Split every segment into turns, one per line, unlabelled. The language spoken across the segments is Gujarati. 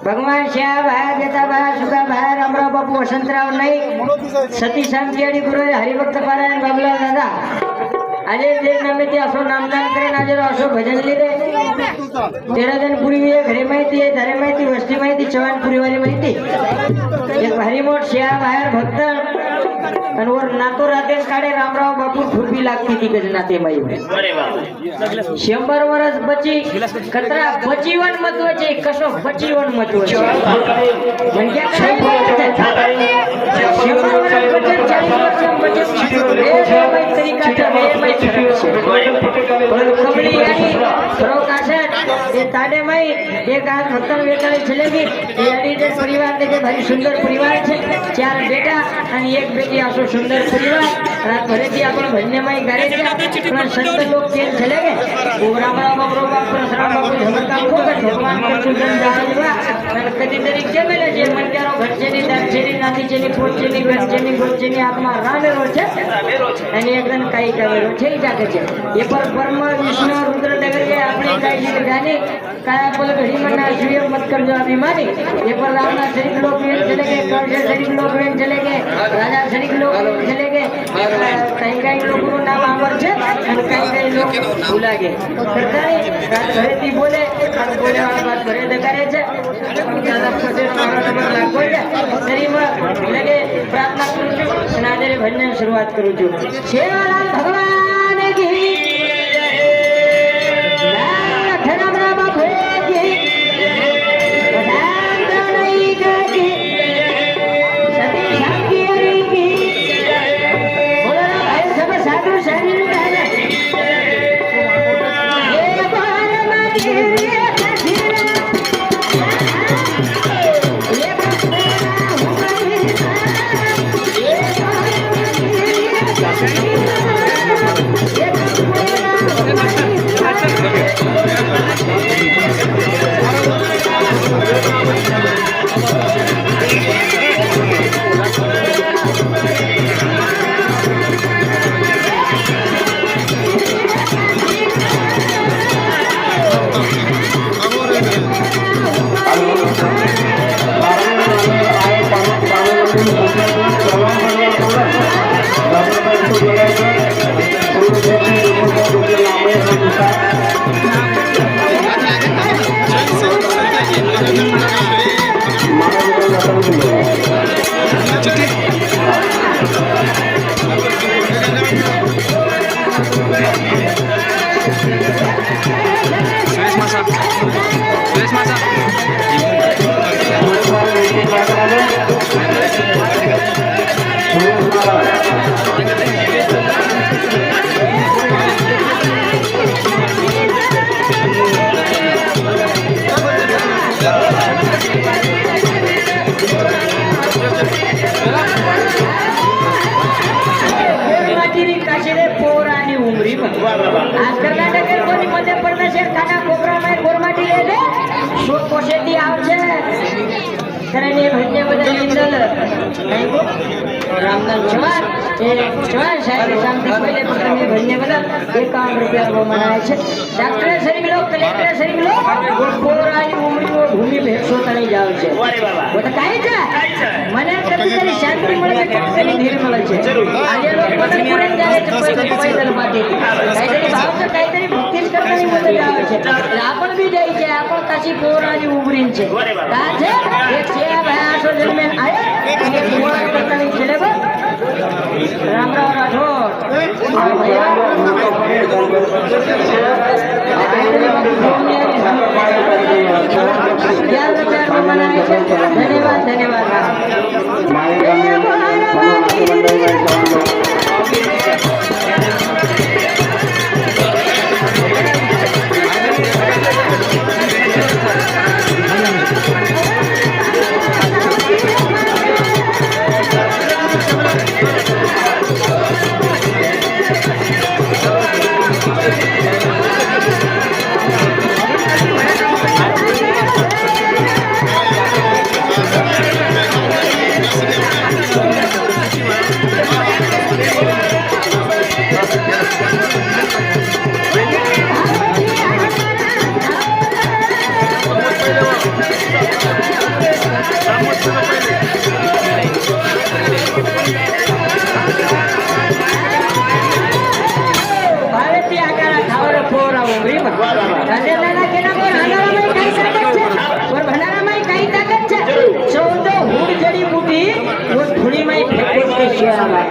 ભગવાન શ્યા ભાઈ દેતા ભાઈ સુગા ભાઈ રામરાવ બાપુ વસંતરાવ નહીં સતી શાંતિયાળી ગુરુ હરિભક્ત પારાયણ બાબલા દાદા આજે જે નામે તે અસો નામદાન કરીને આજે અસો ભજન લીધે તેરા દિન પૂરી એ ઘરે માહિતી એ ધરે માહિતી વસ્તી માહિતી ચવાન પૂરી વાળી માહિતી એક ભારી મોટ શ્યા ભાઈ ભક્ત અને ઓર નાતો રાતે કાઢે રામરાવ બાપુ ઠૂપી લાગતી હતી કે નાતે માયું
અરે વાહ.
શંબર વર્ષ બચી કતરા બચીવન મહત્વ છે કશો બચીવન મહત્વ છે. મંડ્યા કરાય શંબર વર્ષ બચે ચાલીસ વર્ષ બચે બે સમય તરીકા છે બે સમય છે. પણ કબડી આની ફરો કાસટ એ તાડે મય એક આ ભક્તન વેતાળી છેલેગી એ અડીજે પરિવાર ને જે ભારી સુંદર પરિવાર છે. ચાર બેટા અને એક બેટી. આસો સુંદર પરિવાર રાત ભરેથી આપણો ભજ્યમય ગારે છે પણ સંત લોક તેલ છેલે કે ઉગરા બરા એ પર બ્રહ્મ વિષ્ણુ રુદ્ર ડગરીએ આપણે કઈ જીવી એ પર રામના શરીર લોક વેન કે રાજા શરીર લોક ચલે કઈ કઈ લોકોનું નામ આમર છે કઈ કઈ લોકો ભૂલા ગયા બોલે બોલે વાત છે. શરીરમાં લગે પ્રાર્થના કરું છું અને આજે ભજન શરૂઆત કરું છું. ભગવાન! માટીની પોરાની ઉમરીમાં આ કર્ણાટકે કોની મધ્ય પ્રદેશે કાના કોબરામાં ગોરમાટી લે છે. શું કોશેથી આવશે. કરીને ભજને બધા નિંદલ નહીં જવાન એ જવાન સાહેબ શાંતિ પહેલે તમે ભજ્ય બધા એકાવન રૂપિયા મનાય છે. ડોક્ટર શરીર આપણ બી જાય છે આપણ કાશી કોરાની ઉમરી છે. તા છે? એક છે ભાઈ આસો જન્મે આય. બા. રામ કે શિયાળામાં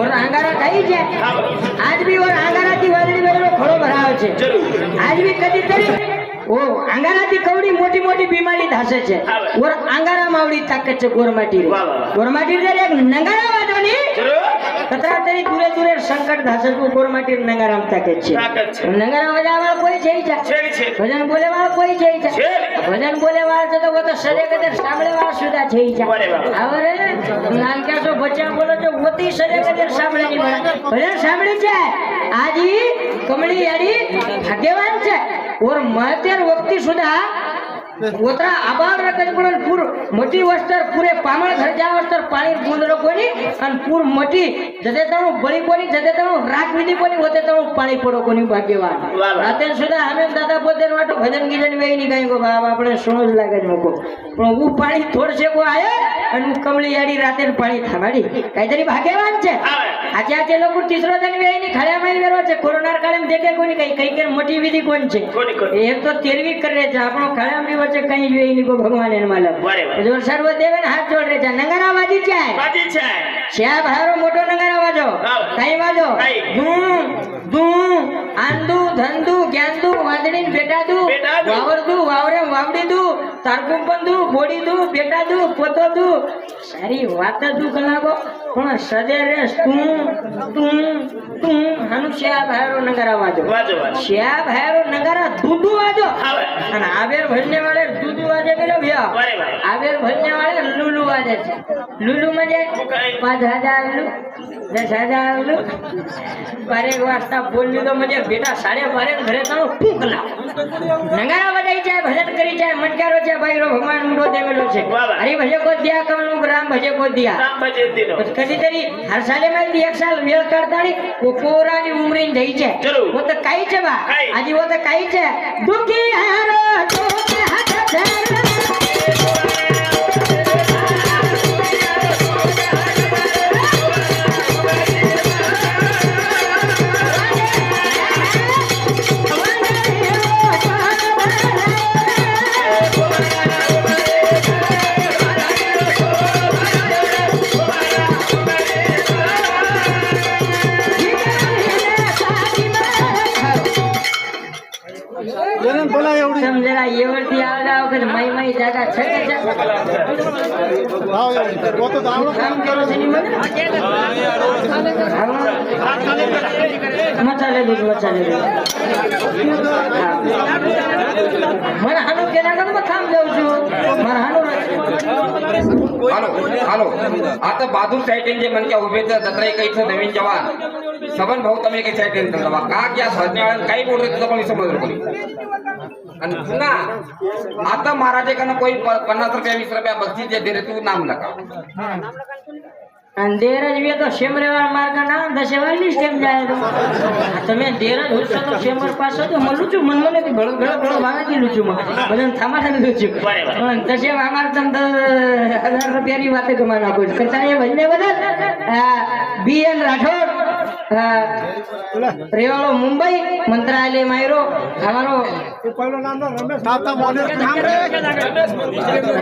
ઓર આંગારા થી આજ બી વાદળી વાદળો ખડો ભરાવે છે. આજ બી કદી તરી ઓ આંગારાથી કવડી મોટી મોટી બીમારી ધાસે છે. ઓર આંગારા માવડી તાકાત છે ગોરમાટી ગોરમાટી રે નંગારા વાદોની કતરા દૂરે દૂરે સંકટ ધાસક તો માટે નંગારામ તાકે છે. નંગારામ વજાવા કોઈ છે ઈ ભજન બોલે વાળા કોઈ છે ઈ છે
છે.
ભજન બોલે વાળા છે તો વો તો સદે કદે સાંભળે વાળા સુધા છે ઈ છે
બરે બાપ.
કે છો બચ્ચા બોલો તો વતી સદે કદે સાંભળે ની ભજન સાંભળી છે. આજી કમળી યાડી ભાગ્યવાન છે. ઓર મહત્યાર વક્તિ સુધા ઓતરા આબાળ રકજ પણ પૂર મોટી વસ્તર પૂરે પામણ ઘર જા વસ્તર પાણી ગુંદરો કોની અને પૂર મોટી જતે તાણું બળી કોની જતે તણું રાખ વિધી કોની હોતે તાણું પાણી પડો કોની ભાગ્યવાન. રાતે સુધા અમે દાદા પોતે વાટો ભજન ગીજન વેઈ ની ગાઈ કો બાપ આપણે સોનો જ લાગે છે મોકો. પણ હું પાણી થોડશે કો આયે? અને હું કમળી યાડી રાતે પાણી થાવાડી કાઈતરી ભાગ્યવાન છે? આજે આજે લોકો તીસરો દિન વેઈ ની ખળામાં વેરો છે. કોરોના કાળે દેખે કોની કઈ કઈ કે મોટી વિધિ કોણ છે? એક તો તેરવી કરે છે. આપણો ખળામની વચ્ચે કઈ જ નહીં ની ભગવાન એને માલક
બરાબર.
જો સર્વ દેવન હાથ જોડ રે છે નંગારા વાજી છે શ્યા ભારો મોટો નંગારા વાજો. કઈ વાજો? ધૂમ ધૂમ આંદુ ધંદુ ગ્યાંદુ વાંદણી બેટાદુ. વાવરદુ વાવરે વાવડીદુ તારકુંપંદુ બોડીદુ બેટાદુ પોતોદુ. સારી વાત દુ કલાકો. પણ સજે રે તું તું તું. હાનું શ્યા ભારો નગારા વાજો. શ્યા ભાયરો નગારા દૂધુ વાજો. અને આવેર ભજને વાળે દૂધુ વાજે પેલો ભ્યા. આવેર ભજને વાળે લુલુ વાજે છે. લુલુ મજે? પાંચ હજાર લુ દસ હજાર લુ બારેક વાજતા બોલ્યું તો મજે. બેટા સાડે બારે ઘરે તારો ફૂંક લાવ નંગારા બજાઈ જાય ભજન કરી જાય મનકારો છે ભાઈ રો ભગવાન ઊંડો દેવેલો છે. હરી ભજે કો દિયા કમલું રામ ભજે કો દિયા. કદી તરી હર સાલે માં એક સાલ વેળ કરતાડી ઓ પોરાની ઉમરી જઈ છે ઓ તો કાઈ છે બા આજી ઓ તો કાઈ છે દુખી હારો દુખ હાથ ધર. વખત મય મય દાદા છે કે છે કામ કરો છે ની મને મચાલે દૂધ મચાલે મને હાનું કેના કરમાં કામ જાઉં છું મને હાનું
હાલો હાલો આ તો બહાદુર સાહેબ જે મને કે ઉભે છે દત્રાઈ કઈ છે નવીન જવાન सबन भाऊ तुम्ही एक साईड घेऊन चालला का की सज्ञान काही बोलत तुझं कोणी समजलं कोणी आणि पुन्हा आता महाराजेकडनं कोणी पन्नास रुपया वीस रुपया बक्षीस जे दिले तू नाम नका
અને ધીરજ વે તો શેમરેવાર માર્ગા ના દશેવારની સ્ટેમ જાય તો. તમે ધીરજ હુસ્સો તો શેમર પાછો તો મળું છું મન મને ભળો ભળો ભળો વાંગા લૂચું માં બધું થામા ને
લૂચું
પણ દશે વાંગા તમ તો હજાર રૂપિયાની વાતે કમા નાખો કરતા એ ભજને બધા હા, બી એન રાઠોડ. રેવાળો મુંબઈ મંત્રાલય માયરો અમારો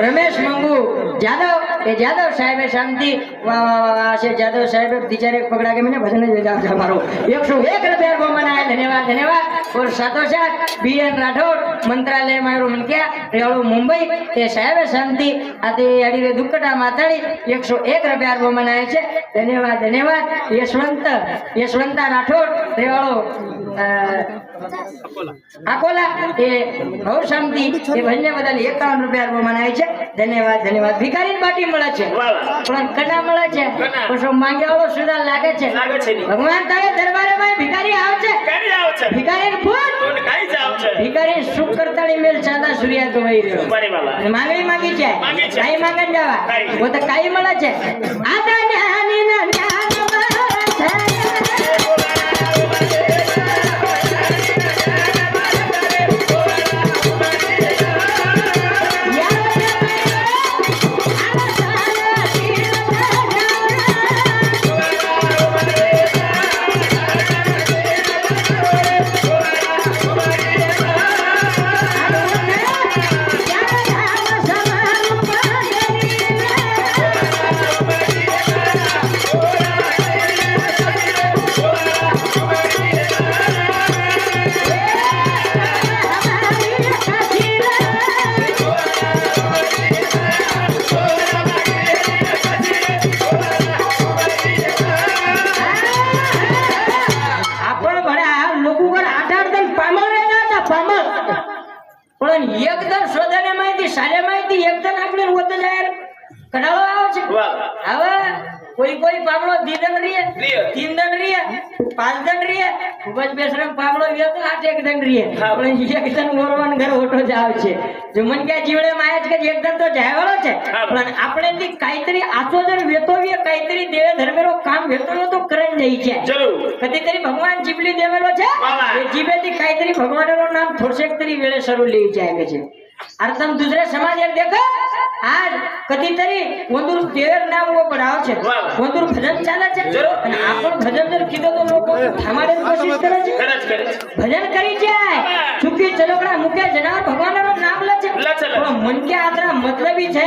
રમેશ મંગુ. જાદવ. એ જાદવ સાહેબે શાંતિ છે જાદવ સાહેબે બિચારે પકડા કે મને ભજન જ વેચા છે અમારો એકસો એક રૂપિયા મનાય ધન્યવાદ ધન્યવાદ. ઓર સાતો સાત બી. એન. રાઠોડ મંત્રાલય માયરો મન ક્યાં? રેવાળો મુંબઈ. એ સાહેબે શાંતિ. આથી અડી દુકટા માતાળી એકસો એક રૂપિયા મનાય છે. ધન્યવાદ ધન્યવાદ. યશવંત. યશવંતા રાઠોડ રેવાળો આકોલા એ બહુ શાંતિ એ બંને બધાને એકાવન રૂપિયા આપવામાં છે. ધન્યવાદ ધન્યવાદ. ભિખારી બાટી મળે છે. પણ કડા મળે છે? પશુ માંગ્યાઓ સુધા લાગે છે? ભગવાન તારે દરબારે ભાઈ ભિખારી આવશે ભિખારી ફૂટ ભિખારી સુખ કરતાળી મેલ ચાંદા સૂર્યા તો વહી રહ્યો. માંગણી માંગી છે? કાઈ માંગે જવા. પોતે કાઈ મળે છે? આદા નાની
નાના
હવે કોઈ કોઈ પાબળો દીદન રીએ
રીએ.
રીએ પાંચ રીએ ખૂબ જ બેસરમ પાબળો વ્યો તો આઠ એક દન રીએ.
આપણે
પણ એક દન મોરવાન ઘર ઓટો જાવ છે. જો મન કે જીવડે માં આયા છે કે એક દન તો જાયવાળો છે. પણ આપણે થી કાંઈતરી આતો જર વેતોવીએ કાંઈતરી દેવે ધર્મેરો કામ વેતોવ્યો તો કરન નહીં છે.
જરૂર.
કદી તરી ભગવાન જીબલી દેવેલો છે. એ જીભેથી કાંઈતરી ભગવાનનું નામ થોડસેક તરી વેળે શરૂ લઈ જાય છે. અરે તમે દુસરે સમાજ યાર દેખો આજ કદી તરી વંદુર દેવર નામ વો પડાવ છે. વંદુર ભજન ચાલે છે. અને આપણ ભજન જર કીધો તો લોકો થામાડે કોશિશ કરે છે. ભજન કરી જાય. ચૂકી ચલોકડા મુકે જનાવર ભગવાનનું નામ લે છે. પણ મન કે આતરા મતલબી છે.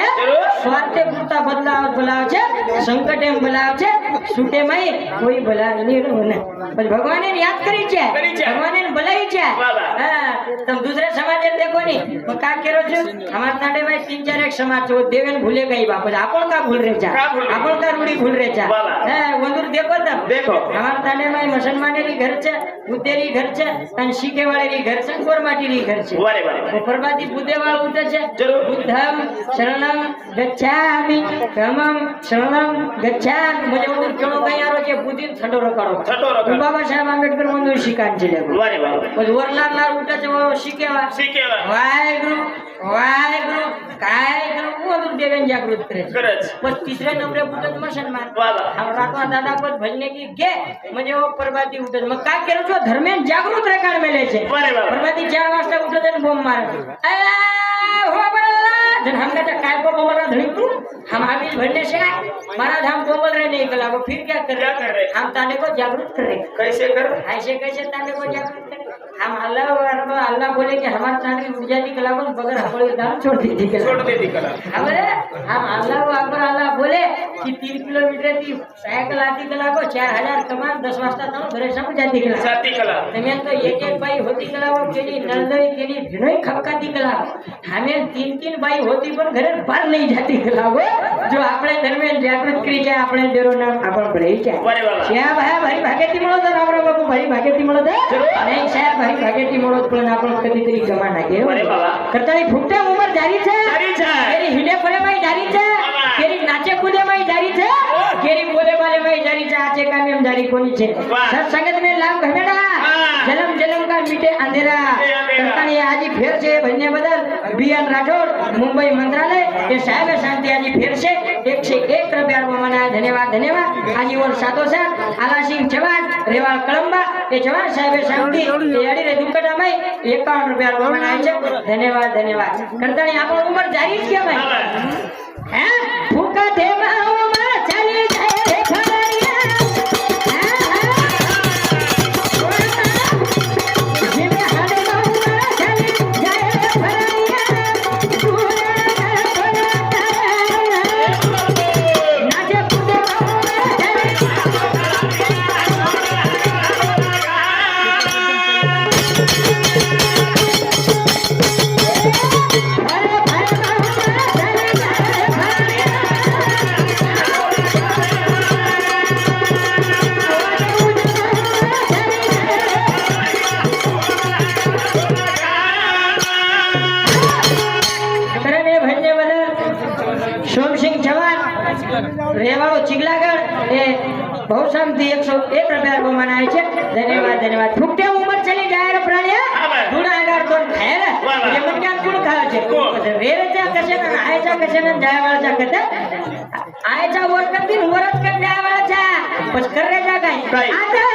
સ્વાર્થે પૂરતા બદલાવ બોલાવ છે. સંકટ એમ બોલાવ છે. છૂટે મય કોઈ બોલાવ નહીં રહ્યો ને પછી ભગવાને યાદ કરી છે. ભગવાને બોલાવી છે. હા તમે દૂસરે સમાજ દેખો ની હું કા કેરો છું? અમાર નાડે ભાઈ તીન ચાર એક સમાજ છો. દેવેન ભૂલે ગઈ બાપ. આપણ કા ભૂલ રે
રે?
આપણ કા રૂડી ભૂલ રે
વાહ.
હે વંદુર દેખો તમ.
દેખો.
અમાર તાડે માં મુસલમાનેરી ઘર છે બુદ્ધેરી ઘર છે અને શીખેવાળેરી ઘર છે કોરમાટીરી ઘર છે.
વારે વારે
પ્રભાતી બુદ્ધેવાળ ઉતે છે.
જરૂર.
બુદ્ધમ શરણમ ગચ્છામિ ધમ્મમ શરણમ ગચ્છામિ. મુજે ઉધર કેળો કઈ આરો છે બુદ્ધિ ઠંડો રકાડો
ઠંડો રકાડો.
બાબા સાહેબ આંબેડકર મંદિર શીખાન છે લેકો
વારે વારે.
પછી વરલાલ લાલ ઉઠે છે વો શીખેવા.
શીખેલા
વાહેગુરુ.
वाय गुरु
जागृत खरंच. दादा की गे म्हणजे हो, धर्मेन जागृत
रेकार मेलायचे.
बरे चार वाजता उठत आणि बोंब मारत. ए, हो, को तू हम अभी भजने से आए महाराज हम बोल रहे नहीं कला वो फिर क्या कर
रहे
हम ताने को जागृत करे
कैसे कर?
ऐसे कैसे ताने को जागृत कर हम अल्लाह अल्लाह बोले कि हमारे चांद की ऊर्जा की कला को बगैर हमारे दाम छोड़ दी थी
छोड़ दी थी कला।
हमारे हम अल्लाह अकबर अल्लाह बोले कि तीन किलोमीटर की साइकिल आती कला को चार हजार कमान दस वास्ता था भरे सब
जाती कला।
जाती कला। हमें तो एक एक बाई होती कला वो केली नलदई केली भिनोई खपकाती कला। हमें तीन तीन बाई होती पर घर बाहर नहीं जाती कला वो જો આપણે દરમિયાન જાગૃત કરી જાય આપણે દેરો નામ આપણ ભરી જાય. શ્યા ભાઈ ભારી ભાગેતી મળો તો રામ બાપુ ભારી ભાગેતી મળો તો. નહીં સાહેબ ભારી ભાગેતી મળો પણ આપણે કદી તરી જમા નાખે કરતાની ફૂટે ઉંમર જારી છે? કેરી હિડે ફરે ભાઈ જારી છે? કેરી નાચે કૂદે ભાઈ જારી છે? કેરી બોલે બોલે ભાઈ જારી છે? આચે કામ એમ જારી કોની છે? સત્સંગત में લાભ ભમેડા જલમ જલમ કા મીટે અંધેરા કરતાની આજી ફેર છે બંને બદલ. બીએન રાઠોડ મુંબઈ મંત્રાલય. એ સાહેબે શાંતિ આજી ફેર છે એકસો એક રૂપિયા મનાય ધન્યવાદ ધન્યવાદ. આજી ઓર સાતો સાત. આલાસિંહ જવાન રેવાળ કળંબા. એ જવાન સાહેબે શાંતિ એ અડી રે દુકટામાં એકાવન રૂપિયા છે. ધન્યવાદ ધન્યવાદ. કરતાની આપણો ઉંમર જારી જ કહેવાય. હે. ફૂકા દેવા ચિગલાગઢ એ બહુ શાંતિ એકસો એક રૂપિયા મનાય છે. ધન્યવાદ ધન્યવાદ. ફૂટે ઉંમર ચલી જાય રે પ્રાણિયા ગુણા આગળ તો ખાય રે.
વાહ, વાહ.
એ મન ક્યાં કોણ ખાય છે?
કોણ?
રેરે ચા કશે ને આયચા કશે ને જાય વાળા ચા કતે આયચા વર કરતી ને વરત કર જાય વાળા ચા. પછી કરે જા
કાંઈ.
કાઈ આદા